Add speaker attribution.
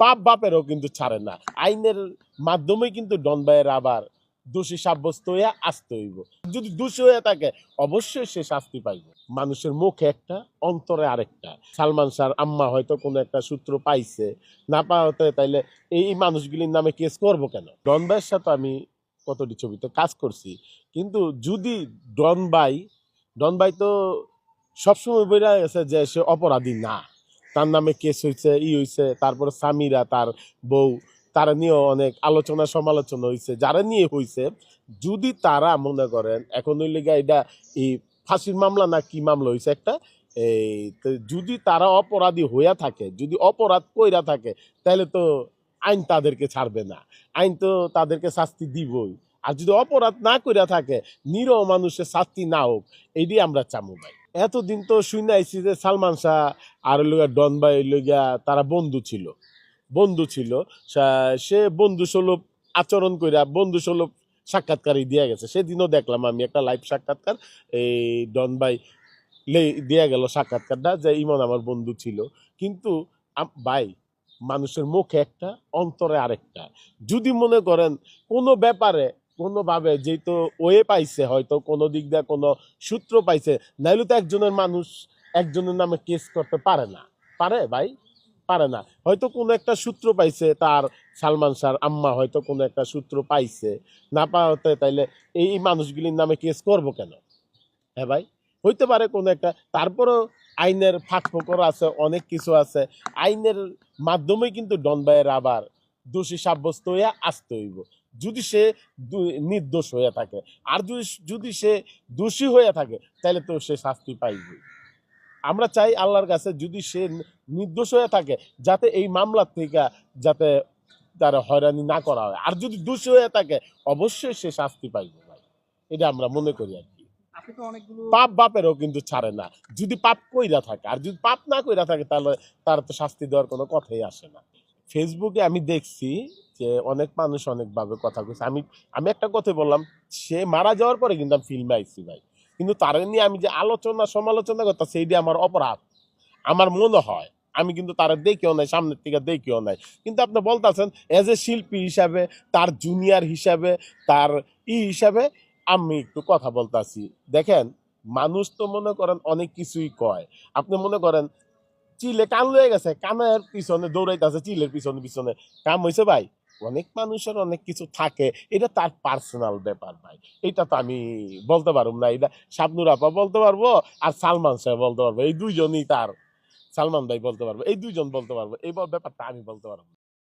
Speaker 1: বাপ বাপেরও কিন্তু ছাড়ে না। আইনের মাধ্যমে কিন্তু ডন ভাইয়ের আবার দোষী সাব্যস্ত হয়ে আসতে হইব। যদি দোষী হয়ে থাকে, অবশ্যই সে শাস্তি পাইব। মানুষের মুখে একটা, অন্তরে আরেকটা। সালমান শাহর আম্মা হয়তো কোনো একটা সূত্র পাইছে, না পাওয়াতে তাইলে এই মানুষগুলির নামে কেস করব কেন? ডন ভাইয়ের সাথে আমি কতটি ছবিতে কাজ করছি, কিন্তু যদি ডন ভাই ডন ভাই তো সবসময় বেড়ে গেছে যে সে অপরাধী না। তার নামে কেস হয়েছে ই হয়েছে তারপরে স্বামীরা তার বউ, তারা নিয়েও অনেক আলোচনা সমালোচনা হয়েছে যারা নিয়ে হয়েছে যদি তারা মনে করেন, এখন হইলে গিয়া এটা এই ফাঁসির মামলা না কি মামলা হয়েছে একটা? এই যদি তারা অপরাধী হইয়া থাকে, যদি অপরাধ কইরা থাকে তাহলে তো আইন তাদেরকে ছাড়বে না। আইন তো তাদেরকে শাস্তি দিবই। আর যদি অপরাধ না কইরা থাকে, নিরহ মানুষের শাস্তি না হোক এইটি আমরা চামু ভাই। এতদিন তো শুনে আইছি যে সালমান শাহ আর লোক ডন ভাই লোক তারা বন্ধু ছিল। বন্ধু ছিল। সে বন্ধু সুলভ আচরণ কইরা বন্ধু সুলভ সাক্ষাৎকারই দিয়া গেছে। সেদিনও দেখলাম আমি একটা লাইভ সাক্ষাৎকার, এই ডন ভাই দিয়া গেল সাক্ষাৎকারটা যে ইমন আমার বন্ধু ছিল। কিন্তু ভাই, মানুষের মুখে একটা, অন্তরে আরেকটা। যদি মনে করেন কোনো ব্যাপারে কোনোভাবে যেহেতু ওয়ে পাইছে, হয়তো কোনো দিক দিয়ে কোনো সূত্র পাইছে, নাইলে তো একজনের মানুষ একজনের নামে কেস করতে পারে না। পারে ভাই? পারে না। হয়তো কোনো একটা সূত্র পাইছে তার সালমান শাহর আম্মা হয়তো কোনো একটা সূত্র পাইছে। না পাওয়াতে তাইলে এই মানুষগুলির নামে কেস করব কেন? হ্যাঁ ভাই? হইতে পারে কোনো একটা। তারপরেও আইনের ফাঁক ফোকর আছে, অনেক কিছু আছে। আইনের মাধ্যমে কিন্তু ডন আবার দোষী সাব্যস্ত হইয়া আসতে হইব। যদি সে নির্দোষ হয়ে থাকে। আর যদি যদি সে দোষী হয়ে থাকে তাহলে তো সে শাস্তি পাইবে আমরা চাই আল্লাহর কাছে যদি সে নির্দোষ হয়ে থাকে যাতে এই মামলার থেকে যাতে তার হয়রানি না করা হয়। আর যদি দোষী হয়ে থাকে অবশ্যই সে শাস্তি পাইবে ভাই। এটা আমরা মনে করি আর কি।
Speaker 2: আপনি
Speaker 1: পাপ বাপেরও কিন্তু ছাড়ে না। যদি পাপ কইরা থাকে আর যদি পাপ না কইরা থাকে তাহলে তার তো শাস্তি দেওয়ার কোনো কথাই আসে না। ফেসবুকে আমি দেখছি যে অনেক মানুষ অনেকভাবে কথা কইছে। আমি আমি একটা কথা বললাম, সে মারা যাওয়ার পরে কিন্তু আমি ফিল্মে আইছি ভাই। কিন্তু তার নিয়ে আমি যে আলোচনা, সমালোচনা করতে সেইটি আমার অপরাধ। আমার মনে হয়, আমি কিন্তু তারা দেখিও নাই, সামনের থেকে দেখিও নাই। কিন্তু আপনি বলতেছেন এজ এ শিল্পী হিসাবে, তার জুনিয়র হিসাবে, তার ই হিসাবে আমি একটু কথা বলতাছি। দেখেন, মানুষ তো মনে করেন অনেক কিছুই কয়। আপনি মনে করেন চিলে কান লয়ে গেছে কানের পিছনে দৌড়াইতেছে, চিলের পিছনে পিছনে। কাম হয়েছে ভাই, অনেক মানুষের অনেক কিছু থাকে, এটা তার পার্সোনাল ব্যাপার ভাই। এটা তো আমি বলতে পারব না, এটা শাবনুর আপা বলতে পারব আর সালমান সাহেব বলতে পারব, এই দুইজনই তার। সালমান ভাই বলতে পারব, এই দুইজন বলতে পারব, এই ব্যাপারটা আমি বলতে পারব।